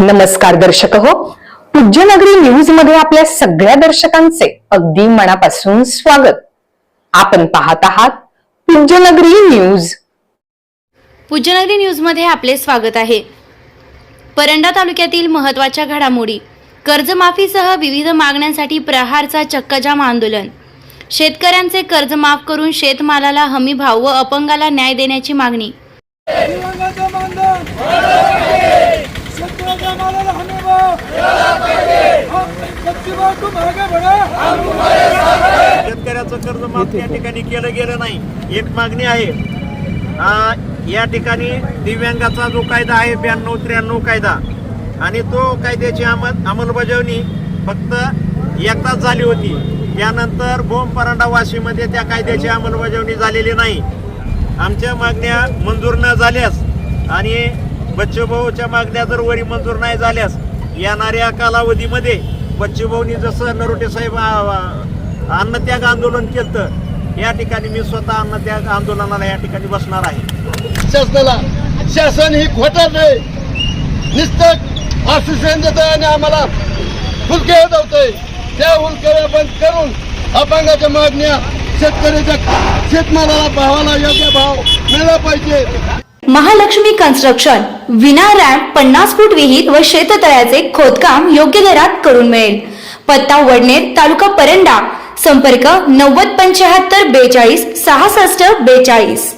नमस्कार दर्शक हो. पूज्यनगरी न्यूजमध्ये आपल्या सगळ्या दर्शकांचे अगदी मनापासून स्वागत. आपण पाहत आहात पूज्यनगरी न्यूज पूज्यनगरी न्यूजमध्ये आपले स्वागत आहे. परंडा तालुक्यातील महत्त्वाच्या घडामोडी कर्जमाफीसह विविध मागण्यांसाठी प्रहारचा चक्कजाम आंदोलन. शेतकऱ्यांचे कर्ज माफ करून शेतमालाला हमी भाव व अपंगाला न्याय देण्याची मागणी दिवंगाचं मानधन शेतकऱ्याच्या मालाला हमी भाव कच्ची भाव तू मागे बडा शेतकऱ्याचं कर्ज माफ या ठिकाणी केलं गेलं नाही. एक मागणी आहे. या ठिकाणी दिव्यांगाचा जो कायदा आहे ब्याण्णव त्र्याण्णव कायदा आणि तो कायद्याची अंमल अंमलबजावणी फक्त एकदाच झाली होती. त्यानंतर बोंब परांडा वाशीमध्ये त्या कायद्याची अंमलबजावणी झालेली नाही. आमच्या मागण्या मंजूर न झाल्यास आणि बच्चूभाऊच्या मागण्या जर वरी मंजूर नाही झाल्यास येणाऱ्या कालावधीमध्ये बच्चूभाऊनी जसं नरोटे साहेब अन्नत्याग आंदोलन केलं या ठिकाणी मी स्वतः अन्नत्याग आंदोलनाला या ठिकाणी बसणार आहे. शासनाला शासन ही खोटार आहे नुसतं आश्वासन देत आणि आम्हाला फुलके उदवतंय त्या हुलक्या बंद करून अपंगाच्या मागण्या शेतकऱ्याच्या शेतमालाला भावाला योग्य भाव मिळाला पाहिजे. महालक्ष्मी कन्स्ट्रक्शन विना रॅम्प पन्नास फूट विहीर व शेततळ्याचे खोदकाम योग्य दरात करून मिळेल. पत्ता वडनेर तालुका परंडा. संपर्क नव्वद पंच्याहत्तर बेचाळीस सहासष्ट बेचाळीस.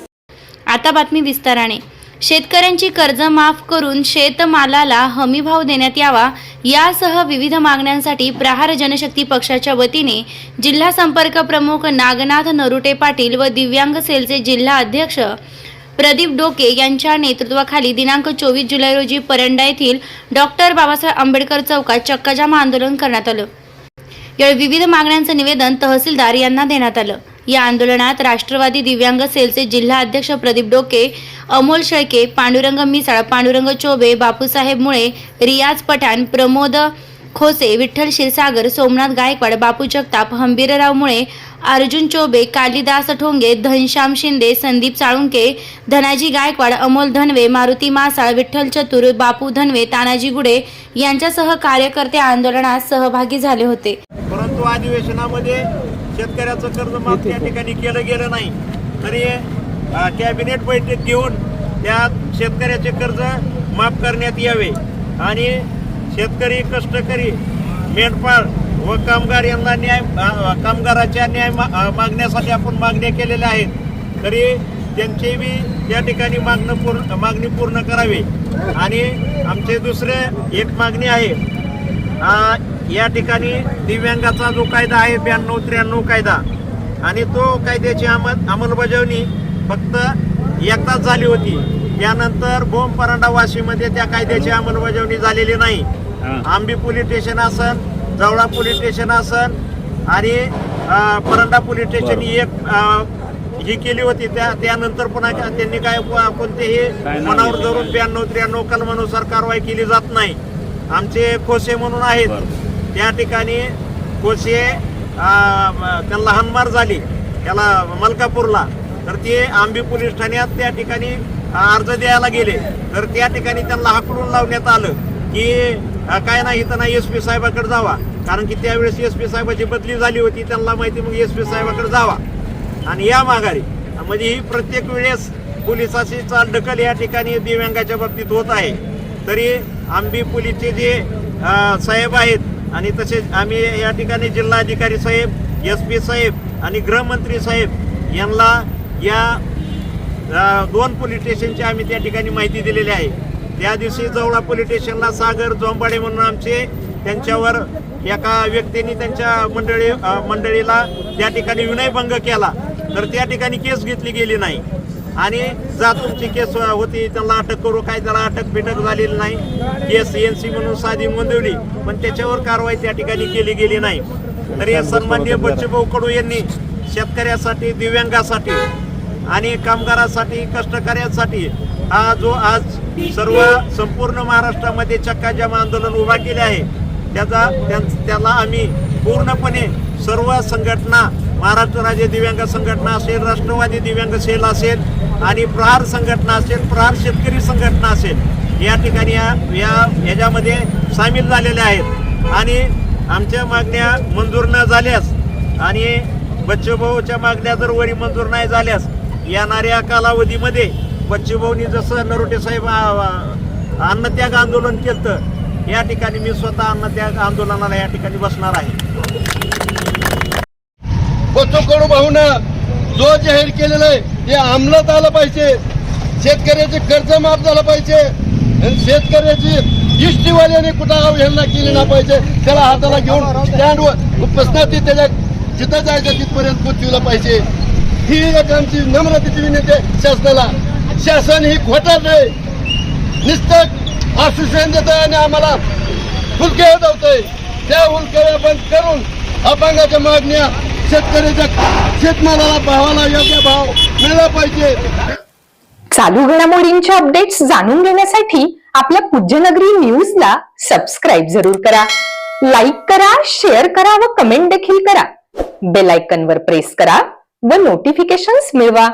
आता बातमी विस्ताराने. शेतकऱ्यांची कर्ज माफ करून शेतमालाला हमीभाव देण्यात यावा यासह विविध मागण्यांसाठी प्रहार जनशक्ती पक्षाच्या वतीने जिल्हा संपर्क प्रमुख नागनाथ नरुटे पाटील व दिव्यांग सेलचे जिल्हा अध्यक्ष प्रदीप डोके यांच्या नेतृत्वाखाली दिनांक चोवीस जुलै रोजी परंडा येथील डॉक्टर बाबासाहेब आंबेडकर चौकात चक्काजाम आंदोलन करण्यात आलं. यावेळी विविध मागण्यांचं निवेदन तहसीलदार यांना देण्यात आलं. या आंदोलनात राष्ट्रवादी दिव्यांग सेलचे जिल्हा अध्यक्ष प्रदीप डोके अमोल शेळके पांडुरंग मिसाळ पांडुरंग चोबे बापूसाहेब मुळे रियाज पठाण प्रमोद खोसे विठ्ठल क्षीरसागर सोमनाथ गायकवाड बापू जगताप हंबीरराव मुळे अर्जुन चोबे कालिदास ठोंगे धनश्याम शिंदे संदीप साळुंके धनाजी गायकवाड अमोल धनवे मारुती मासाळ विठ्ठल चतुर बापू धनवे तानाजी गुडे यांच्यासह कार्यकर्ते आंदोलनात सहभागी झाले होते. परंतु अधिवेशनामध्ये शेतकऱ्याचं कर्ज माफ या ठिकाणी केलं गेलं नाही. तरी कॅबिनेट बैठक घेऊन त्या शेतकऱ्याचे कर्ज माफ करण्यात यावे आणि शेतकरी कष्टकरी मेंढपाळ व कामगार यांना न्याय कामगाराच्या न्याय मा- मागण्यासाठी आपण मागण्या केलेल्या आहेत. तरी त्यांची बी त्या ठिकाणी मागणं पूर्ण मागणी पूर्ण करावी. आणि आमचे दुसरे एक मागणी आहे. या ठिकाणी दिव्यांगाचा जो कायदा आहे ब्याण्णव त्र्याण्णव कायदा आणि तो कायद्याची अंमल अंमलबजावणी फक्त एकदाच झाली होती. त्यानंतर बोम परांडा वाशीमध्ये त्या कायद्याची अंमलबजावणी झालेली नाही. आंबी पोलीस स्टेशन असन जवळा पोलीस स्टेशन असन आणि परंडा पोलीस स्टेशन ही एक ही केली होती. त्या त्यानंतर पुन्हा त्यांनी काय कोणतेही मनावर धरून ब्याण्णव त्र्याण्णव कलमानुसार कारवाई केली जात नाही. आमचे खोसे म्हणून आहेत. त्या ठिकाणी खोसे त्यांना हानमार झाली. त्याला मलकापूरला. तर ते आंबी पोलीस ठाण्यात त्या ठिकाणी अर्ज द्यायला गेले. तर त्या ठिकाणी त्यांना हाकलून लावण्यात आलं की काय नाही तर नाही एस पी साहेबाकडे जावा. कारण की त्यावेळेस एस पी साहेबाची बदली झाली होती त्यांना माहिती मग एस पी साहेबाकडे जावा. आणि या माघारी म्हणजे ही प्रत्येक वेळेस पोलिसाची चाल ढकल या ठिकाणी दिव्यांगाच्या बाबतीत होत आहे. तरी आंबी पोलीसचे जे साहेब आहेत आणि तसेच आम्ही या ठिकाणी जिल्हाधिकारी साहेब एस पी साहेब आणि गृहमंत्री साहेब यांना या दोन पोलीस स्टेशनची आम्ही त्या ठिकाणी माहिती दिलेली आहे. त्या दिवशी जवळा पोलीस स्टेशनला सागर जोंबाडे म्हणून आमचे त्यांच्यावर एका व्यक्तीने त्यांच्या मंडळी मंडळीला त्या ठिकाणी विनयभंग केला. तर त्या ठिकाणी केस घेतली गेली नाही. आणि जा तुमची केस होती त्यांना अटक करू काय त्याला अटक बिटक झालेली नाही. केस एन सी म्हणून साधी नोंदवली पण त्याच्यावर कारवाई त्या ठिकाणी केली गेली नाही. तर या सन्माननीय बच्चूभाऊ कडू यांनी शेतकऱ्यासाठी दिव्यांगासाठी आणि कामगारासाठी कष्टकऱ्यांसाठी हा जो आज सर्व संपूर्ण महाराष्ट्रामध्ये चक्काजाम आंदोलन उभा केले आहे त्याचा त्याला आम्ही पूर्णपणे सर्व संघटना महाराष्ट्र राज्य दिव्यांग संघटना असेल राष्ट्रवादी दिव्यांग सेल असेल आणि प्रहार संघटना असेल प्रहार शेतकरी संघटना असेल या ठिकाणी या या- याच्यामध्ये सामील झालेल्या आहेत. आणि आमच्या मागण्या मंजूर न झाल्यास आणि बच्चूभाऊच्या मागण्या जर वरी मंजूर नाही झाल्यास येणाऱ्या कालावधीमध्ये बच्चूभाऊनी जसं नरोटे साहेब अन्नत्याग आंदोलन केलं तर या ठिकाणी मी स्वतः अन्नत्याग आंदोलनाला या ठिकाणी बसणार आहे. कडू भाऊनं जो जाहीर केलेलं आहे ते अंमलात आलं पाहिजे. शेतकऱ्याचे कर्ज माफ झालं पाहिजे. आणि शेतकऱ्याची इष्टीवाल्याने कुठं अवहेलना केली ना पाहिजे. त्याला हाताला घेऊन स्टँडवर उपस्थित त्याच्या जिथं जायचं तिथपर्यंत पोचविला पाहिजे. ही एक आमची नम्रतेची विनंती आहे शासनाला. शासन ही घोटाळ आहे नुसतं आश्वासन देत आणि आम्हाला फुलके उडवतंय. त्या हुलक्या बंद करून अपंगाच्या मागण्या शेतकऱ्याच्या शेतमालाला भावाला योग्य भाव मिळाला पाहिजे. चालू घडामोडींच्या अपडेट्स जाणून घेण्यासाठी आपल्या पूज्यनगरी न्यूजला सबस्क्राईब जरूर करा. लाईक करा शेअर करा व कमेंट देखील करा. बेल आयकनवर प्रेस करा व नोटिफिकेशन्स मिळवा.